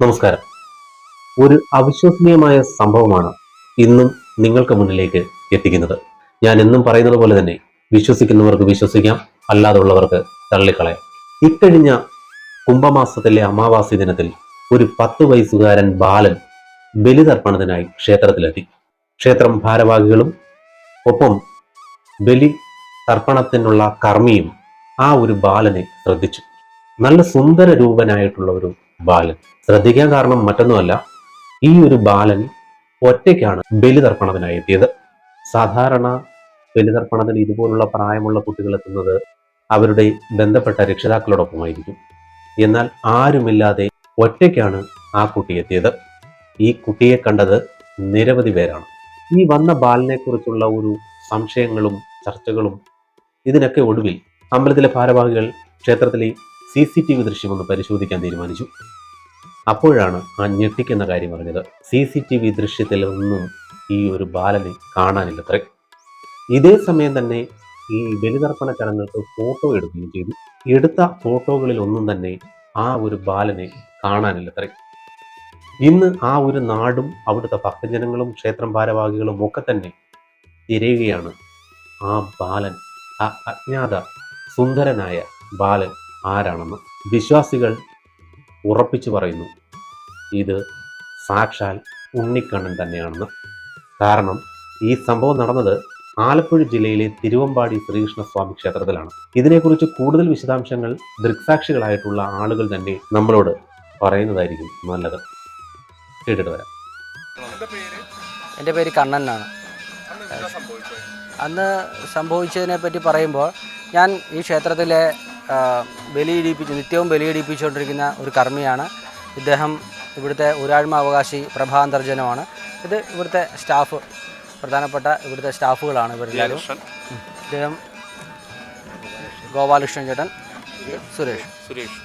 നമസ്കാരം. ഒരു അവിശ്വസനീയമായ സംഭവമാണ് ഇന്നും നിങ്ങൾക്ക് മുന്നിലേക്ക് എത്തിക്കുന്നത്. ഞാൻ എന്നും പറയുന്നത് പോലെ തന്നെ വിശ്വസിക്കുന്നവർക്ക് വിശ്വസിക്കാം അല്ലാതുള്ളവർക്ക് തള്ളിക്കളയാം. ഇക്കഴിഞ്ഞ കുംഭമാസത്തിലെ അമാവാസി ദിനത്തിൽ ഒരു പത്ത് വയസ്സുകാരൻ ബാലൻ ബലിതർപ്പണത്തിനായി ക്ഷേത്രത്തിലെത്തി. ക്ഷേത്രം ഭാരവാഹികളും ഒപ്പം ബലി തർപ്പണത്തിനുള്ള കർമ്മിയും ആ ഒരു ബാലനെ ശ്രദ്ധിച്ചു. നല്ല സുന്ദര രൂപനായിട്ടുള്ള ഒരു ബാലൻ. ശ്രദ്ധിക്കാൻ കാരണം മറ്റൊന്നുമല്ല ഈ ഒരു ബാലൻ ഒറ്റയ്ക്കാണ് ബലിതർപ്പണത്തിനായി എത്തിയത്. സാധാരണ ബലിതർപ്പണത്തിന് ഇതുപോലുള്ള പ്രായമുള്ള കുട്ടികൾ എത്തുന്നത് അവരുടെ ബന്ധപ്പെട്ട രക്ഷിതാക്കളോടൊപ്പമായിരിക്കും. എന്നാൽ ആരുമില്ലാതെ ഒറ്റയ്ക്കാണ് ആ കുട്ടി എത്തിയത്. ഈ കുട്ടിയെ കണ്ടത് നിരവധി പേരാണ്. ഈ വന്ന ബാലനെ കുറിച്ചുള്ള ഒരു സംശയങ്ങളും ചർച്ചകളും ഇതിനൊക്കെ ഒടുവിൽ അമ്പലത്തിലെ ഭാരവാഹികൾ ക്ഷേത്രത്തിലെ സി സി ടി വി ദൃശ്യം ഒന്ന് പരിശോധിക്കാൻ തീരുമാനിച്ചു. അപ്പോഴാണ് ആ ഞെട്ടിക്കുന്ന കാര്യം അറിഞ്ഞത്. സി സി ടി വി ദൃശ്യത്തിൽ ഒന്നും ഈ ഒരു ബാലനെ കാണാനില്ലത്രേ. ഇതേ സമയം തന്നെ ഈ ബലിതർപ്പണ ചടങ്ങുകൾക്ക് ഫോട്ടോ എടുക്കുകയും ചെയ്തു. എടുത്ത ഫോട്ടോകളിൽ ഒന്നും തന്നെ ആ ഒരു ബാലനെ കാണാനില്ലത്രേ. ഇന്ന് ആ ഒരു നാടും അവിടുത്തെ ഭക്തജനങ്ങളും ക്ഷേത്രം ഭാരവാഹികളും ഒക്കെ തന്നെ തിരയുകയാണ് ആ ബാലൻ ആ അജ്ഞാത സുന്ദരനായ ബാലൻ. ആരാണെന്ന് വിശ്വാസികൾ ഉറപ്പിച്ചു പറയുന്നു. ഇത് സാക്ഷാൽ ഉണ്ണിക്കണ്ണൻ തന്നെയാണെന്ന്. കാരണം ഈ സംഭവം നടന്നത് ആലപ്പുഴ ജില്ലയിലെ തിരുവമ്പാടി ശ്രീകൃഷ്ണസ്വാമി ക്ഷേത്രത്തിലാണ്. ഇതിനെക്കുറിച്ച് കൂടുതൽ വിശദാംശങ്ങൾ ദൃക്സാക്ഷികളായിട്ടുള്ള ആളുകൾ തന്നെ നമ്മളോട് പറയുന്നതായിരിക്കും നല്ലത്. കേട്ടിട്ട് വരാം. എന്റെ പേര്? കണ്ണൻ എന്നാണ് അന്ന് സംഭവിച്ചതിനെ പറ്റി പറയുമ്പോൾ ഞാൻ ഈ ക്ഷേത്രത്തിലെ ബലിയിടിപ്പിച്ച് നിത്യവും ബലിയിടിപ്പിച്ചുകൊണ്ടിരിക്കുന്ന ഒരു കർമ്മിയാണ്. ഇദ്ദേഹം ഇവിടുത്തെ ഊരാഴ്മ അവകാശി പ്രഭാന്തർജനമാണ്. ഇത് ഇവിടുത്തെ സ്റ്റാഫ് പ്രധാനപ്പെട്ട ഇവിടുത്തെ സ്റ്റാഫുകളാണ് ഇവരെല്ലാവരും. ഇദ്ദേഹം ഗോപാലകൃഷ്ണൻ ചേട്ടൻ സുരേഷ്. സുരേഷ്.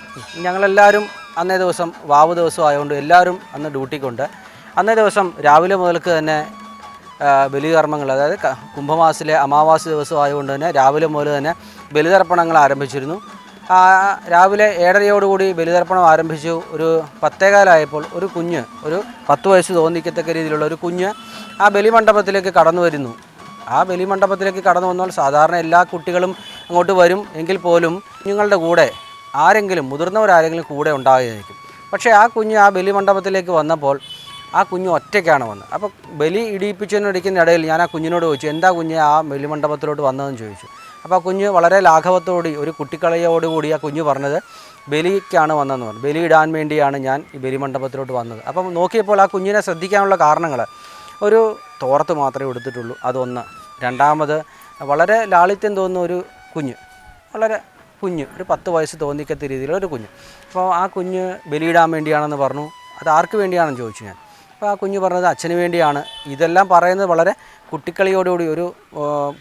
ഞങ്ങളെല്ലാവരും അന്നേ ദിവസം വാവ് ദിവസം ആയതുകൊണ്ട് എല്ലാവരും അന്ന് ഡ്യൂട്ടിക്കുണ്ട്. അന്നേ ദിവസം രാവിലെ മുതൽക്ക് തന്നെ ബലികർമ്മങ്ങൾ അതായത് കുംഭമാസിലെ കുംഭമാസത്തിലെ അമാവാസി ദിവസം ആയതുകൊണ്ട് തന്നെ രാവിലെ മുതൽ തന്നെ ബലിതർപ്പണങ്ങൾ ആരംഭിച്ചിരുന്നു. രാവിലെ ഏഴരയോടുകൂടി ബലിതർപ്പണം ആരംഭിച്ചു. ഒരു പത്തേകാലായപ്പോൾ ഒരു കുഞ്ഞ് ഒരു പത്ത് വയസ്സ് തോന്നിക്കത്തക്ക രീതിയിലുള്ള ഒരു കുഞ്ഞ് ആ ബലിമണ്ഡപത്തിലേക്ക് കടന്നു വരുന്നു. ആ ബലിമണ്ഡപത്തിലേക്ക് കടന്നു വന്നാൽ സാധാരണ എല്ലാ കുട്ടികളും അങ്ങോട്ട് വരും. എങ്കിൽ പോലും കുഞ്ഞുങ്ങളുടെ കൂടെ ആരെങ്കിലും മുതിർന്നവരാരെങ്കിലും കൂടെ ഉണ്ടാകുമായിരിക്കും പക്ഷേ ആ കുഞ്ഞ് ആ ബലിമണ്ഡപത്തിലേക്ക് വന്നപ്പോൾ ആ കുഞ്ഞ് ഒറ്റയ്ക്കാണ് വന്നത്. അപ്പോൾ ബലി ഇടിയിപ്പിച്ചതിനിടയ്ക്കുന്ന ഇടയിൽ ഞാൻ ആ കുഞ്ഞിനോട് ചോദിച്ചു എന്താ കുഞ്ഞ് ആ ബലിമണ്ഡപത്തിലോട്ട് വന്നതെന്ന് ചോദിച്ചു. അപ്പോൾ ആ കുഞ്ഞ് വളരെ ലാഘവത്തോടി ഒരു കുട്ടിക്കളിയോടുകൂടി ആ കുഞ്ഞ് പറഞ്ഞത് ബലിക്കാണ് വന്നതെന്ന് പറഞ്ഞു. ബലി ഇടാൻ വേണ്ടിയാണ് ഞാൻ ഈ ബലിമണ്ഡപത്തിലോട്ട് വന്നത്. അപ്പം നോക്കിയപ്പോൾ ആ കുഞ്ഞിനെ ശ്രദ്ധിക്കാനുള്ള കാരണങ്ങൾ ഒരു തോർത്ത് മാത്രമേ എടുത്തിട്ടുള്ളൂ അതൊന്ന്. രണ്ടാമത് വളരെ ലാളിത്യം തോന്നുന്ന ഒരു കുഞ്ഞ്. വളരെ കുഞ്ഞ്. ഒരു പത്ത് വയസ്സ് തോന്നിക്കത്ത രീതിയിലുള്ള ഒരു കുഞ്ഞ്. അപ്പോൾ ആ കുഞ്ഞ് ബലിയിടാൻ വേണ്ടിയാണെന്ന് പറഞ്ഞു. അത് ആർക്ക് വേണ്ടിയാണെന്ന് ചോദിച്ചു ഞാൻ. ആ കുഞ്ഞു പറഞ്ഞത് അച്ഛന് വേണ്ടിയാണ്. ഇതെല്ലാം പറയുന്നത് വളരെ കുട്ടിക്കളിയോടുകൂടി ഒരു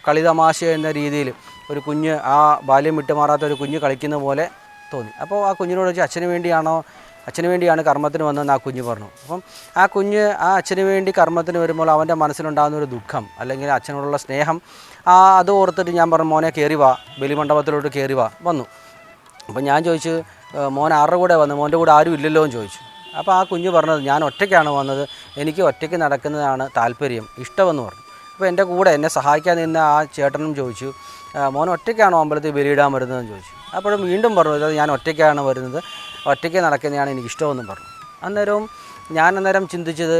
കളിതമാശ എന്ന രീതിയിൽ ഒരു കുഞ്ഞ് ആ ബാല്യം വിട്ടുമാറാത്ത ഒരു കുഞ്ഞ് കളിക്കുന്ന പോലെ തോന്നി. അപ്പോൾ ആ കുഞ്ഞിനോട് വെച്ചാൽ അച്ഛന് വേണ്ടിയാണോ? അച്ഛന് വേണ്ടിയാണ് കർമ്മത്തിന് വന്നതെന്ന് ആ കുഞ്ഞ് പറഞ്ഞു. അപ്പം ആ കുഞ്ഞ് ആ അച്ഛന് വേണ്ടി കർമ്മത്തിന് വരുമ്പോൾ അവന്റെ മനസ്സിലുണ്ടാകുന്ന ഒരു ദുഃഖം അല്ലെങ്കിൽ അച്ഛനോടുള്ള സ്നേഹം ആ അത് ഓർത്തിട്ട് ഞാൻ പറഞ്ഞു മോനെ കയറി വാ. ബലിമണ്ഡപത്തിലോട്ട് കയറി വാ. വന്നു. അപ്പം ഞാൻ ചോദിച്ചു മോൻ ആരുടെ കൂടെ വന്നു? മോന്റെ കൂടെ ആരും ഇല്ലല്ലോ എന്ന് ചോദിച്ചു. അപ്പോൾ ആ കുഞ്ഞ് പറഞ്ഞത് ഞാൻ ഒറ്റയ്ക്കാണ് വന്നത്. എനിക്ക് ഒറ്റയ്ക്ക് നടക്കുന്നതാണ് താല്പര്യം. ഇഷ്ടമെന്ന് പറഞ്ഞു. അപ്പോൾ എന്റെ കൂടെ എന്നെ സഹായിക്കാൻ നിന്ന ആ ചേട്ടനും ചോദിച്ചു "ആ, മോൻ ഒറ്റയ്ക്കാണോ അമ്പലത്തിൽ ബലിയിടാൻ വരുന്നതെന്ന് ചോദിച്ചു. അപ്പോഴും വീണ്ടും പറഞ്ഞു "ഇത് ഞാൻ ഒറ്റയ്ക്കാണ് വരുന്നത്. ഒറ്റയ്ക്ക് നടക്കുന്നതാണ് എനിക്ക് ഇഷ്ടമെന്നും പറഞ്ഞു. അന്നേരവും ഞാൻ അന്നേരം ചിന്തിച്ചത്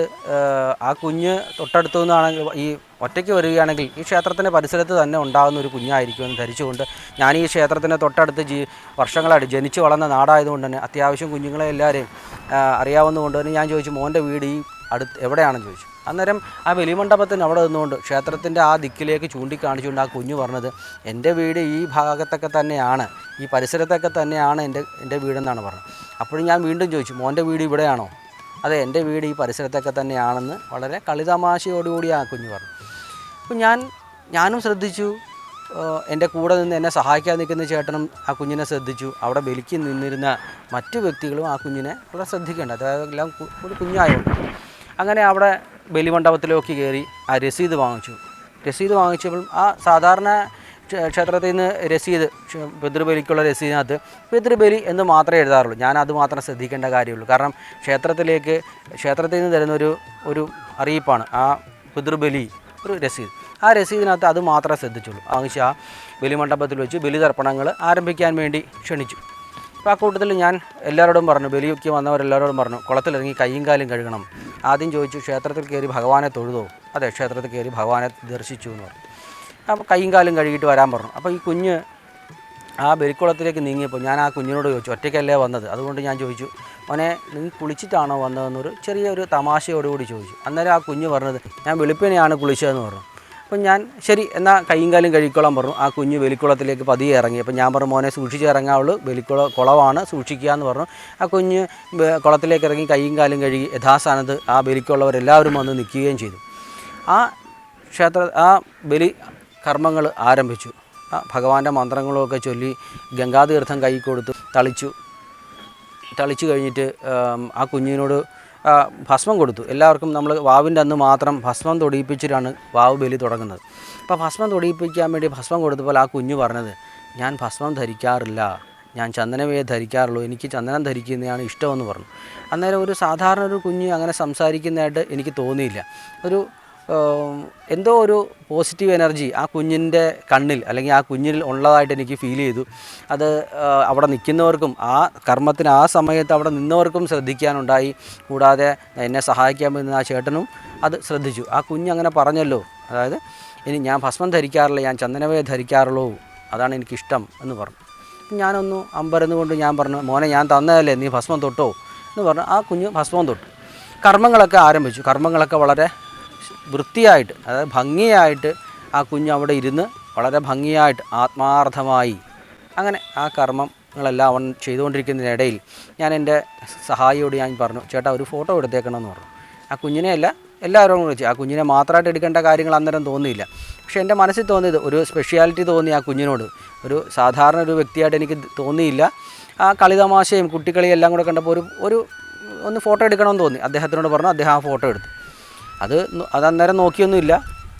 ആ കുഞ്ഞ് തൊട്ടടുത്തു നിന്നാണെങ്കിൽ ഈ ഒറ്റയ്ക്ക് വരികയാണെങ്കിൽ ഈ ക്ഷേത്രത്തിന്റെ പരിസരത്ത് തന്നെ ഉണ്ടാകുന്ന ഒരു കുഞ്ഞായിരിക്കുമെന്ന് ധരിച്ചുകൊണ്ട് ഞാൻ ഈ ക്ഷേത്രത്തിന്റെ തൊട്ടടുത്ത് ജീ വർഷങ്ങളായിട്ട് ജനിച്ചു വളർന്ന നാടായതുകൊണ്ട് തന്നെ അത്യാവശ്യം കുഞ്ഞുങ്ങളെ എല്ലാവരെയും അറിയാവുന്നതുകൊണ്ട് തന്നെ ഞാൻ ചോദിച്ചു മോന്റെ വീട് ഈ അടുത്ത് എവിടെയാണെന്ന് ചോദിച്ചു. അന്നേരം ആ ബലിമണ്ഡപത്തിന് അവിടെ നിന്നുകൊണ്ട് ക്ഷേത്രത്തിന്റെ ആ ദിക്കിലേക്ക് ചൂണ്ടിക്കാണിച്ചുകൊണ്ട് ആ കുഞ്ഞു പറഞ്ഞത് എന്റെ വീട് ഈ ഭാഗത്തൊക്കെ തന്നെയാണ് ഈ പരിസരത്തൊക്കെ തന്നെയാണ് എന്റെ എന്റെ വീടെന്നാണ് പറഞ്ഞത്. അപ്പോഴും ഞാൻ വീണ്ടും ചോദിച്ചു മോന്റെ വീട് ഇവിടെയാണോ? അതെ എന്റെ വീട് ഈ പരിസരത്തൊക്കെ തന്നെയാണെന്ന് വളരെ കളിതമാശയോടുകൂടി ആ കുഞ്ഞ് പറഞ്ഞു അപ്പം ഞാൻ ഞാനും ശ്രദ്ധിച്ചു. എന്റെ കൂടെ നിന്ന് എന്നെ സഹായിക്കാൻ നിൽക്കുന്ന ചേട്ടനും ആ കുഞ്ഞിനെ ശ്രദ്ധിച്ചു. അവിടെ ബലിക്ക് നിന്നിരുന്ന മറ്റു വ്യക്തികളും ആ കുഞ്ഞിനെ വളരെ ശ്രദ്ധിക്കേണ്ട അതായത് എല്ലാം ഒരു കുഞ്ഞായതുകൊണ്ട് അങ്ങനെ അവിടെ ബലിമണ്ഡപത്തിലേക്ക് കയറി ആ രസീത് വാങ്ങിച്ചു. രസീത് വാങ്ങിച്ചപ്പോൾ ആ സാധാരണ ക്ഷേത്രത്തിൽ നിന്ന് രസീത് പിതൃബലിക്കുള്ള രസീതിനകത്ത് പിതൃബലി എന്ന് മാത്രമേ എഴുതാറുള്ളൂ. ഞാൻ അത് മാത്രം ശ്രദ്ധിക്കേണ്ട കാര്യമുള്ളൂ. കാരണം ക്ഷേത്രത്തിലേക്ക് ക്ഷേത്രത്തിൽ നിന്ന് തരുന്ന ഒരു ഒരു അറിയിപ്പാണ് ആ പിതൃബലി ഒരു രസീത്. ആ രസീതിനകത്ത് അത് മാത്രമേ ശ്രദ്ധിച്ചുള്ളൂ. ആവശ്യം ആ ബലിമണ്ഡപത്തിൽ വെച്ച് ബലിതർപ്പണങ്ങൾ ആരംഭിക്കാൻ വേണ്ടി ക്ഷണിച്ചു. അപ്പോൾ ആ കൂട്ടത്തിൽ ഞാൻ എല്ലാവരോടും പറഞ്ഞു ബലിയൊക്കെ വന്നവരെല്ലാവരോടും പറഞ്ഞു കുളത്തിലിറങ്ങി കൈയും കാലും കഴുകണം. ആദ്യം ചോദിച്ചു ക്ഷേത്രത്തിൽ കയറി ഭഗവാനെ തൊഴുതോ? അതെ ക്ഷേത്രത്തിൽ കയറി ഭഗവാനെ ദർശിച്ചു എന്ന് പറഞ്ഞു. കൈയും കാലും കഴുകിയിട്ട് വരാൻ പറഞ്ഞു. അപ്പോൾ ഈ കുഞ്ഞ് ആ ബലിക്കുളത്തിലേക്ക് നീങ്ങിയപ്പോൾ ഞാൻ ആ കുഞ്ഞിനോട് ചോദിച്ചു ഒറ്റയ്ക്കല്ലേ വന്നത്? അതുകൊണ്ട് ഞാൻ ചോദിച്ചു മോനെ നീ കുളിച്ചിട്ടാണോ വന്നതെന്നൊരു ചെറിയൊരു തമാശയോടുകൂടി ചോദിച്ചു. അന്നേരം ആ കുഞ്ഞ് പറഞ്ഞത് ഞാൻ വെളുപ്പിനെയാണ് കുളിച്ചതെന്ന് പറഞ്ഞു. അപ്പം ഞാൻ ശരി എന്നാൽ കൈയും കാലും കഴുകിക്കോളാൻ പറഞ്ഞു. ആ കുഞ്ഞ് വെലിക്കുളത്തിലേക്ക് പതിയെ ഇറങ്ങി. അപ്പം ഞാൻ പറഞ്ഞു മോനെ സൂക്ഷിച്ച് ഇറങ്ങാവുള്ളൂ വെലിക്കുള കുളമാണ് സൂക്ഷിക്കുക എന്ന് പറഞ്ഞു. ആ കുഞ്ഞ് കുളത്തിലേക്ക് ഇറങ്ങി കൈയും കാലും കഴുകി യഥാസ്ഥാനത്ത് ആ ബലിക്കുള്ളവരെല്ലാവരും വന്ന് നിൽക്കുകയും ചെയ്തു. ആ ക്ഷേത്ര ആ ബലി കർമ്മങ്ങൾ ആരംഭിച്ചു. ഭഗവാന്റെ മന്ത്രങ്ങളൊക്കെ ചൊല്ലി ഗംഗാതീർത്ഥം കൈ കൊടുത്തു തളിച്ചു. തളിച്ചു കഴിഞ്ഞിട്ട് ആ കുഞ്ഞിനോട് ഭസ്മം കൊടുത്തു. എല്ലാവർക്കും നമ്മൾ വാവിന്റെ അന്ന് മാത്രം ഭസ്മം തൊടിയിപ്പിച്ചിട്ടാണ് വാവ് ബലി തുടങ്ങുന്നത്. അപ്പോൾ ഭസ്മം തൊടിയിപ്പിക്കാൻ വേണ്ടി ഭസ്മം കൊടുത്തപ്പോൾ ആ കുഞ്ഞു പറഞ്ഞത് ഞാൻ ഭസ്മം ധരിക്കാറില്ല. ഞാൻ ചന്ദനമേ ധരിക്കാറുള്ളൂ. എനിക്ക് ചന്ദനം ധരിക്കുന്നതാണ് ഇഷ്ടമെന്ന് പറഞ്ഞു. അന്നേരം ഒരു സാധാരണ ഒരു കുഞ്ഞ് അങ്ങനെ സംസാരിക്കുന്നതായിട്ട് എനിക്ക് തോന്നിയില്ല. ഒരു എന്തോ ഒരു പോസിറ്റീവ് എനർജി ആ കുഞ്ഞിന്റെ കണ്ണിൽ അല്ലെങ്കിൽ ആ കുഞ്ഞിൽ ഉള്ളതായിട്ട് എനിക്ക് ഫീൽ ചെയ്തു. അത് അവിടെ നിൽക്കുന്നവർക്കും ആ കർമ്മത്തിന് ആ സമയത്ത് അവിടെ നിന്നവർക്കും ശ്രദ്ധിക്കാനുണ്ടായി. കൂടാതെ എന്നെ സഹായിക്കാൻ പറ്റുന്ന ആ ചേട്ടനും അത് ശ്രദ്ധിച്ചു. ആ കുഞ്ഞ് അങ്ങനെ പറഞ്ഞല്ലോ. അതായത് ഇനി ഞാൻ ഭസ്മം ധരിക്കാറില്ല ഞാൻ ചന്ദനവയെ ധരിക്കാറുള്ളൂ. അതാണ് എനിക്കിഷ്ടം എന്ന് പറഞ്ഞു. ഞാനൊന്ന് അമ്പരന്നുകൊണ്ട് ഞാൻ പറഞ്ഞു മോനെ ഞാൻ തന്നതല്ലേ നീ ഭസ്മം തൊട്ടോ? എന്ന് പറഞ്ഞു. ആ കുഞ്ഞ് ഭസ്മം തൊട്ടു. കർമ്മങ്ങളൊക്കെ ആരംഭിച്ചു. കർമ്മങ്ങളൊക്കെ വളരെ വൃത്തിയായിട്ട് അതായത് ഭംഗിയായിട്ട് ആ കുഞ്ഞ് അവിടെ ഇരുന്ന് വളരെ ഭംഗിയായിട്ട് ആത്മാർത്ഥമായി അങ്ങനെ ആ കർമ്മങ്ങളെല്ലാം അവൻ ചെയ്തുകൊണ്ടിരിക്കുന്നതിനിടയിൽ ഞാൻ എന്റെ സഹായിയോട് ഞാൻ പറഞ്ഞു ചേട്ടാ ഒരു ഫോട്ടോ എടുത്തേക്കണമെന്ന് പറഞ്ഞു. ആ കുഞ്ഞിനെയല്ല എല്ലാവരും വിളിച്ചു. ആ കുഞ്ഞിനെ മാത്രമായിട്ട് എടുക്കേണ്ട കാര്യങ്ങൾ അന്നേരം തോന്നിയില്ല. പക്ഷേ എന്റെ മനസ്സിൽ തോന്നിയത് ഒരു സ്പെഷ്യാലിറ്റി തോന്നി ആ കുഞ്ഞിനോട്. ഒരു സാധാരണ ഒരു വ്യക്തിയായിട്ട് എനിക്ക് തോന്നിയില്ല. ആ കളിതമാശയും കുട്ടിക്കളിയും എല്ലാം കൂടെ കണ്ടപ്പോൾ ഒരു ഒരു ഒന്ന് ഫോട്ടോ എടുക്കണമെന്ന് തോന്നി. അദ്ദേഹത്തിനോട് പറഞ്ഞു അദ്ദേഹം ആ ഫോട്ടോ എടുത്തു. അത് അത് അന്നേരം നോക്കിയൊന്നുമില്ല.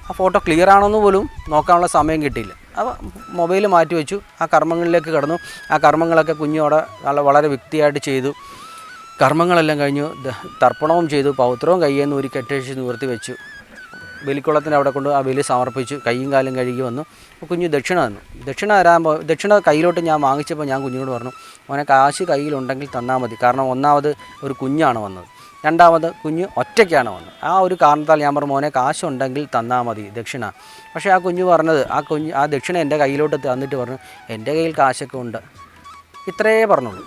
ആ ഫോട്ടോ ക്ലിയർ ആണോന്ന് പോലും നോക്കാനുള്ള സമയം കിട്ടിയില്ല. അപ്പോൾ മൊബൈൽ മാറ്റി വെച്ചു. ആ കർമ്മങ്ങളിലേക്ക് കടന്നു. ആ കർമ്മങ്ങളൊക്കെ കുഞ്ഞോടെ നല്ല വളരെ വ്യക്തിയായിട്ട് ചെയ്തു. കർമ്മങ്ങളെല്ലാം കഴിഞ്ഞു. തർപ്പണവും ചെയ്തു. പൗത്രവും കയ്യിൽ നിന്ന് ഒരു കെട്ടഴിച്ച് നിവർത്തി വെച്ചു. ബലിക്കുളത്തിന് അവിടെ കൊണ്ട് ആ ബലി സമർപ്പിച്ചു. കൈയും കാലും കഴുകി വന്നു. കുഞ്ഞു ദക്ഷിണ തന്നു ദക്ഷിണ തരാൻ ദക്ഷിണ കയ്യിലോട്ട് ഞാൻ വാങ്ങിച്ചപ്പോൾ ഞാൻ കുഞ്ഞിനോട് പറഞ്ഞു അവനെ കാശ് കയ്യിലുണ്ടെങ്കിൽ തന്നാൽ മതി. കാരണം ഒന്നാമത് ഒരു കുഞ്ഞാണ് വന്നത്. രണ്ടാമത് കുഞ്ഞ് ഒറ്റയ്ക്കാണ് വന്നത്. ആ ഒരു കാരണത്താൽ ഞാൻ പറഞ്ഞു മോനെ കാശുണ്ടെങ്കിൽ തന്നാൽ മതി ദക്ഷിണ. പക്ഷേ ആ കുഞ്ഞ് പറഞ്ഞത് ആ കുഞ്ഞ് ആ ദക്ഷിണ എന്റെ കയ്യിലോട്ട് തന്നിട്ട് പറഞ്ഞു എന്റെ കയ്യിൽ കാശൊക്കെ ഉണ്ട്. ഇത്രയേ പറഞ്ഞുള്ളൂ.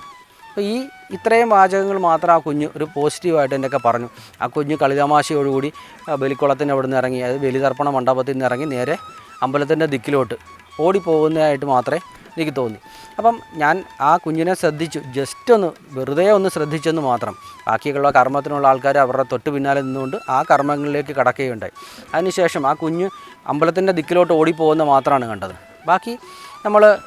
അപ്പോൾ ഈ ഇത്രയും വാചകങ്ങൾ മാത്രം ആ കുഞ്ഞ് ഒരു പോസിറ്റീവായിട്ട് എന്നൊക്കെ പറഞ്ഞു. ആ കുഞ്ഞ് കളിതമാശയോടുകൂടി ബലിക്കുളത്തിന്റെ അവിടെ നിന്ന് ഇറങ്ങി അത് ബലിതർപ്പണ മണ്ഡപത്തിൽ നിന്ന് ഇറങ്ങി നേരെ അമ്പലത്തിന്റെ ദിക്കിലോട്ട് ഓടിപ്പോകുന്നതായിട്ട് മാത്രമേ എനിക്ക് തോന്നി. അപ്പം ഞാൻ ആ കുഞ്ഞിനെ ശ്രദ്ധിച്ചു. ജസ്റ്റ് ഒന്ന് വെറുതെ ഒന്ന് ശ്രദ്ധിച്ചെന്ന് മാത്രം. ബാക്കിയുള്ള കർമ്മത്തിനുള്ള ആൾക്കാർ അവരുടെ തൊട്ട് പിന്നാലെ നിന്നുകൊണ്ട് ആ കർമ്മങ്ങളിലേക്ക് കടക്കുകയുണ്ടായി. അതിനുശേഷം ആ കുഞ്ഞ് അമ്പലത്തിന്റെ ദിക്കിലോട്ട് ഓടിപ്പോകുന്ന മാത്രമാണ് കണ്ടത്. ബാക്കി നമ്മൾ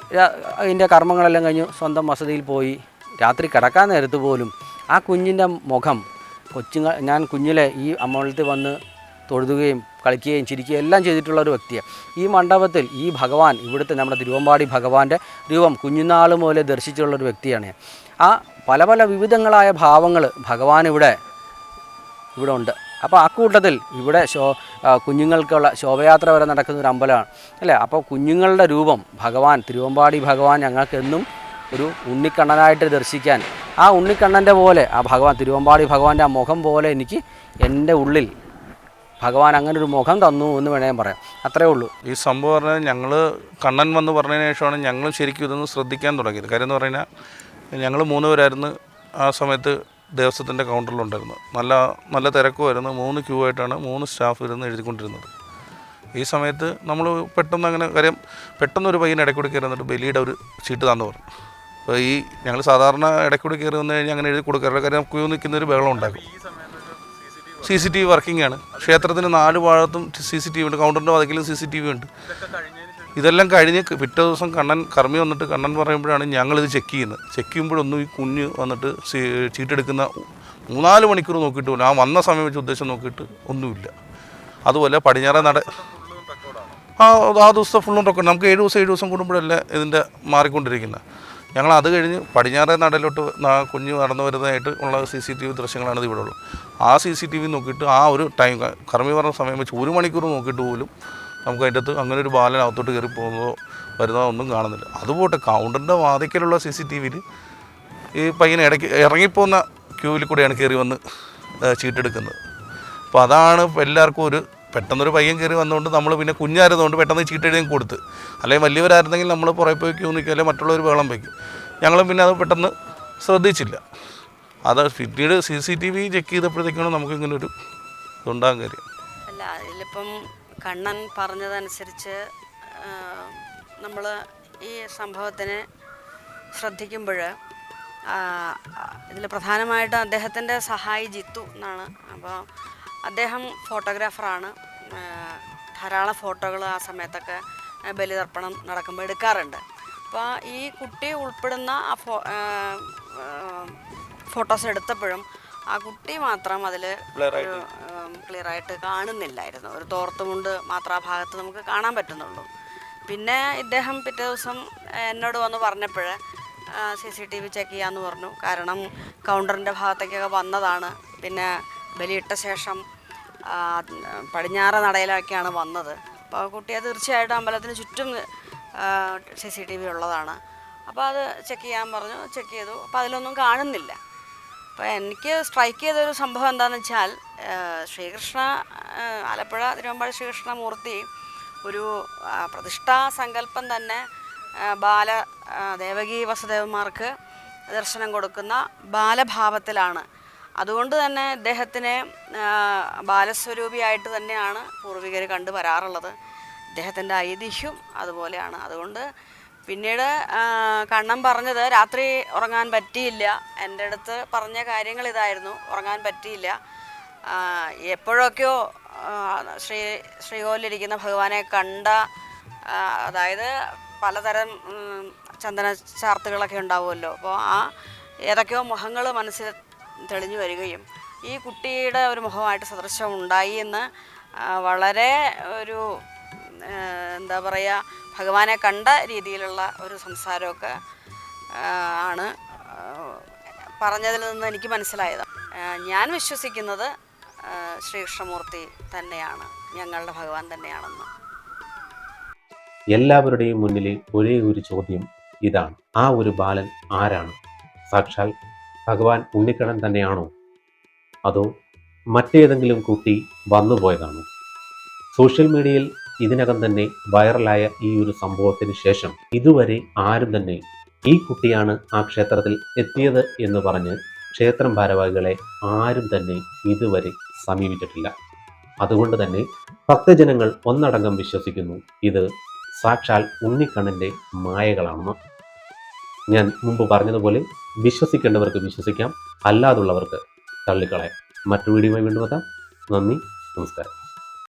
അതിന്റെ കർമ്മങ്ങളെല്ലാം കഴിഞ്ഞ് സ്വന്തം വസതിയിൽ പോയി രാത്രി കിടക്കാൻ നേരത്ത് പോലും ആ കുഞ്ഞിന്റെ മുഖം കൊച്ചുങ്ങൾ ഞാൻ കുഞ്ഞിലെ ഈ അമ്പലത്തിൽ വന്ന് തൊഴുതുകയും കളിക്കുകയും ചിരിക്കുകയും എല്ലാം ചെയ്തിട്ടുള്ള ഒരു വ്യക്തിയാണ്. ഈ മണ്ഡപത്തിൽ ഈ ഭഗവാൻ ഇവിടുത്തെ നമ്മുടെ തിരുവമ്പാടി ഭഗവാന്റെ രൂപം കുഞ്ഞുനാൾ മുതലേ ദർശിച്ചിട്ടുള്ള ഒരു വ്യക്തിയാണ് ആ പല പല വിവിധങ്ങളായ ഭാവങ്ങൾ ഭഗവാൻ ഇവിടെ ഇവിടെ ഉണ്ട്. അപ്പോൾ ആ കൂട്ടത്തിൽ ഇവിടെ ശോ കുഞ്ഞുങ്ങൾക്കുള്ള ശോഭയാത്ര വരെ നടക്കുന്ന ഒരു അമ്പലമാണ്. അല്ലേ? അപ്പോൾ കുഞ്ഞുങ്ങളുടെ രൂപം ഭഗവാൻ തിരുവമ്പാടി ഭഗവാൻ ഞങ്ങൾക്കെന്നും ഒരു ഉണ്ണിക്കണ്ണനായിട്ട് ദർശിക്കാൻ ആ ഉണ്ണിക്കണ്ണന്റെ പോലെ ആ ഭഗവാൻ തിരുവമ്പാടി ഭഗവാന്റെ ആ മുഖം പോലെ എനിക്ക് എന്റെ ഉള്ളിൽ ഭഗവാൻ അങ്ങനെ ഒരു മുഖം തന്നു എന്ന് വേണേൽ പറയാം. അത്രേ ഉള്ളൂ. ഈ സംഭവം പറഞ്ഞാൽ ഞങ്ങൾ കണ്ണൻ വന്ന് പറഞ്ഞതിന് ശേഷമാണ് ഞങ്ങൾ ശരിക്കും ഇതൊന്ന് ശ്രദ്ധിക്കാൻ തുടങ്ങിയത്. കാര്യം എന്ന് പറഞ്ഞാൽ ഞങ്ങൾ മൂന്ന് പേരായിരുന്നു ആ സമയത്ത് ദേവസ്വത്തിന്റെ കൗണ്ടറിലുണ്ടായിരുന്നു നല്ല നല്ല തിരക്കുമായിരുന്നു. മൂന്ന് ക്യൂ ആയിട്ടാണ് മൂന്ന് സ്റ്റാഫ് ഇരുന്ന് എഴുതിക്കൊണ്ടിരുന്നത്. ഈ സമയത്ത് നമ്മൾ പെട്ടെന്ന് അങ്ങനെ കാര്യം പെട്ടെന്ന് ഒരു പയ്യൻ ഇടയ്ക്കൂടി കയറി വന്നിട്ട് ബലിയുടെ ഒരു ചീട്ട് തന്നു പറഞ്ഞു. അപ്പോൾ ഈ ഞങ്ങൾ സാധാരണ ഇടയ്ക്കൂടി കയറി വന്നു കഴിഞ്ഞാൽ അങ്ങനെ എഴുതി കൊടുക്കാറില്ല. കാര്യം ക്യൂ നിൽക്കുന്ന ഒരു ബഹളം ഉണ്ടാക്കും. C C T V working ആണ് ക്ഷേത്രത്തിന് നാല് ഭാഗത്തും സി സി ടി വി ഉണ്ട്. കൗണ്ടറിന്റെ വതക്കിലും സി സി ടി വി ഉണ്ട്. ഇതെല്ലാം കഴിഞ്ഞ് പിറ്റേ ദിവസം കണ്ണൻ കർമ്മി വന്നിട്ട് കണ്ണൻ പറയുമ്പോഴാണ് ഞങ്ങളിത് ചെക്ക് ചെയ്യുന്നത്. ചെക്ക് ചെയ്യുമ്പോഴൊന്നും ഈ കുഞ്ഞ് വന്നിട്ട് ചീട്ടെടുക്കുന്ന മൂന്നാൽ മണിക്കൂർ നോക്കിയിട്ട് പോലും ആ വന്ന സമയം വെച്ച് ഉദ്ദേശം നോക്കിയിട്ട് ഒന്നുമില്ല. അതുപോലെ പടിഞ്ഞാറ നട ആ ആ ദിവസത്തെ ഫുള്ളും റെക്കോർഡ് നമുക്ക് ഏഴ് ദിവസം ഏഴ് ദിവസം കൂടുമ്പോഴല്ലേ ഇതിന്റെ മാറിക്കൊണ്ടിരിക്കുന്നത്. ഞങ്ങൾ അത് കഴിഞ്ഞ് പടിഞ്ഞാറേ ആ കുഞ്ഞ് നടന്നു വരുന്നതായിട്ട് ഉള്ള സി സി ടി വി ദൃശ്യങ്ങളാണ് ഇവിടെ ഉള്ളത്. ആ സി സി ടി വി നോക്കിയിട്ട് ആ ഒരു ടൈം കർമ്മി പറഞ്ഞ സമയം വെച്ച് ഒരു മണിക്കൂർ നോക്കിയിട്ട് പോലും നമുക്ക് അതിന്റെ അകത്ത് അങ്ങനെ ഒരു ബാലൻ അകത്തോട്ട് കയറി പോകുന്നതോ വരുന്നതോ ഒന്നും കാണുന്നില്ല. അതുപോട്ടെ കൗണ്ടറിന്റെ വാതിക്കലുള്ള സി സി ടി വിയിൽ ഈ പയ്യനെ ഇടയ്ക്ക് ഇറങ്ങിപ്പോകുന്ന ക്യൂവിൽ കൂടെയാണ് കയറി വന്ന് ചീട്ടെടുക്കുന്നത്. അപ്പോൾ അതാണ് എല്ലാവർക്കും ഒരു പെട്ടെന്നൊരു പയ്യൻ കയറി വന്നുകൊണ്ട് നമ്മൾ പിന്നെ കുഞ്ഞായിരുന്നതുകൊണ്ട് പെട്ടെന്ന് ചീട്ടെഴുതി കൊടുത്ത്. അല്ലെങ്കിൽ വലിയവരായിരുന്നെങ്കിൽ നമ്മൾ പുറകെ പോയി ക്യൂ നിൽക്കുക അല്ലെങ്കിൽ മറ്റുള്ളവർ ബഹളം വയ്ക്കും ഞങ്ങളും പിന്നെ അത് പെട്ടെന്ന് ശ്രദ്ധിച്ചില്ല. അത് പിന്നീട് C C T V check ചെയ്തപ്പോഴത്തേക്കാണ് നമുക്ക് ഇങ്ങനെ ഒരു ഇതുണ്ടാകാൻ കാര്യം. അല്ല അതിലിപ്പം കണ്ണൻ പറഞ്ഞതനുസരിച്ച് നമ്മൾ ഈ സംഭവത്തിന് ശ്രദ്ധിക്കുമ്പോൾ ഇതിൽ പ്രധാനമായിട്ടും അദ്ദേഹത്തിന്റെ സഹായി ജിത്തു എന്നാണ്. അപ്പോൾ അദ്ദേഹം ഫോട്ടോഗ്രാഫറാണ്. ധാരാളം ഫോട്ടോകൾ ആ സമയത്തൊക്കെ ബലിതർപ്പണം നടക്കുമ്പോൾ എടുക്കാറുണ്ട്. അപ്പോൾ ഈ കുട്ടി ഉൾപ്പെടുന്ന ആ ഫോ ഫോട്ടോസ് എടുത്തപ്പോഴും ആ കുട്ടി മാത്രം അതിൽ ക്ലിയർ ആയിട്ട്. കാണുന്നില്ലായിരുന്നു. ഒരു തോർത്തുമുണ്ട് മാത്രം ആ ഭാഗത്ത് നമുക്ക് കാണാൻ പറ്റുന്നുള്ളൂ. പിന്നെ ഇദ്ദേഹം പിറ്റേ ദിവസം എന്നോട് വന്ന് പറഞ്ഞപ്പോൾ C C T V check ചെയ്യാമെന്ന് പറഞ്ഞു. കാരണം കൗണ്ടറിന്റെ ഭാഗത്തേക്കൊക്കെ വന്നതാണ്. പിന്നെ ബലിയിട്ട ശേഷം പടിഞ്ഞാറ് നടയിലൊക്കെയാണ് വന്നത്. അപ്പോൾ കുട്ടിയെ തീർച്ചയായിട്ടും അമ്പലത്തിന് ചുറ്റും സി സി ടി വി ഉള്ളതാണ്. അപ്പോൾ അത് ചെക്ക് ചെയ്യാൻ പറഞ്ഞു ചെക്ക് ചെയ്തു. അപ്പോൾ അതിലൊന്നും കാണുന്നില്ല. അപ്പോൾ എനിക്ക് സ്ട്രൈക്ക് ചെയ്തൊരു സംഭവം എന്താണെന്ന് വെച്ചാൽ ശ്രീകൃഷ്ണ ആലപ്പുഴ തിരുവമ്പാടി ശ്രീകൃഷ്ണമൂർത്തി ഒരു പ്രതിഷ്ഠാ സങ്കല്പം തന്നെ ബാല ദേവകി വസുദേവന്മാർക്ക് ദർശനം കൊടുക്കുന്ന ബാലഭാവത്തിലാണ് അതുകൊണ്ട് തന്നെ ഇദ്ദേഹത്തിനെ ബാലസ്വരൂപിയായിട്ട് തന്നെയാണ് പൂർവികർ കണ്ടു വരാറുള്ളത്. ഇദ്ദേഹത്തിന്റെ ഐതിഹ്യം അതുപോലെയാണ്. അതുകൊണ്ട് പിന്നീട് കണ്ണം പറഞ്ഞത് രാത്രി ഉറങ്ങാൻ പറ്റിയില്ല. എന്റെ അടുത്ത് പറഞ്ഞ കാര്യങ്ങൾ ഇതായിരുന്നു ഉറങ്ങാൻ പറ്റിയില്ല. എപ്പോഴൊക്കെയോ ശ്രീ ശ്രീകോലിരിക്കുന്ന ഭഗവാനെ കണ്ട അതായത് പലതരം ചന്ദന ചാർത്തുകളൊക്കെ ഉണ്ടാവുമല്ലോ. അപ്പോൾ ആ ഏതൊക്കെയോ മുഖങ്ങൾ മനസ്സിൽ തെളിഞ്ഞു വരികയും ഈ കുട്ടിയുടെ ഒരു മുഖമായിട്ട് സദൃശം ഉണ്ടായി എന്ന് വളരെ ഒരു എന്താ പറയുക ഭഗവാനെ കണ്ട രീതിയിലുള്ള ഒരു സംസാരമൊക്കെ ആണ് പറഞ്ഞതിൽ നിന്ന് എനിക്ക് മനസ്സിലായത്. ഞാൻ വിശ്വസിക്കുന്നത് ശ്രീകൃഷ്ണമൂർത്തി തന്നെയാണ് ഞങ്ങളുടെ ഭഗവാൻ തന്നെയാണെന്ന്. എല്ലാവരുടെയും മുന്നിലെ ഒരേ ഒരു ചോദ്യം ഇതാണ്. ആ ഒരു ബാലൻ ആരാണ്? സാക്ഷാൽ ഭഗവാൻ ഉണ്ണിക്കണ്ണൻ തന്നെയാണോ? അതോ മറ്റേതെങ്കിലും കുട്ടി വന്നുപോയതാണോ സോഷ്യൽ മീഡിയയിൽ ഇതിനകം തന്നെ വൈറലായ ഈ ഒരു സംഭവത്തിന് ശേഷം ഇതുവരെ ആരും തന്നെ ഈ കുട്ടിയാണ് ആ ക്ഷേത്രത്തിൽ എത്തിയത് എന്ന് പറഞ്ഞ് ക്ഷേത്രം ഭാരവാഹികളെ ആരും തന്നെ ഇതുവരെ സമീപിച്ചിട്ടില്ല. അതുകൊണ്ട് തന്നെ ഭക്തജനങ്ങൾ ഒന്നടങ്കം വിശ്വസിക്കുന്നു ഇത് സാക്ഷാൽ ഉണ്ണിക്കണ്ണന്റെ മായകളാണെന്ന്. ഞാൻ മുമ്പ് പറഞ്ഞതുപോലെ വിശ്വസിക്കേണ്ടവർക്ക് വിശ്വസിക്കാം അല്ലാതുള്ളവർക്ക് തള്ളിക്കളയാം. മറ്റു വീഡിയോയുമായി വീണ്ടും എത്താം നന്ദി നമസ്കാരം.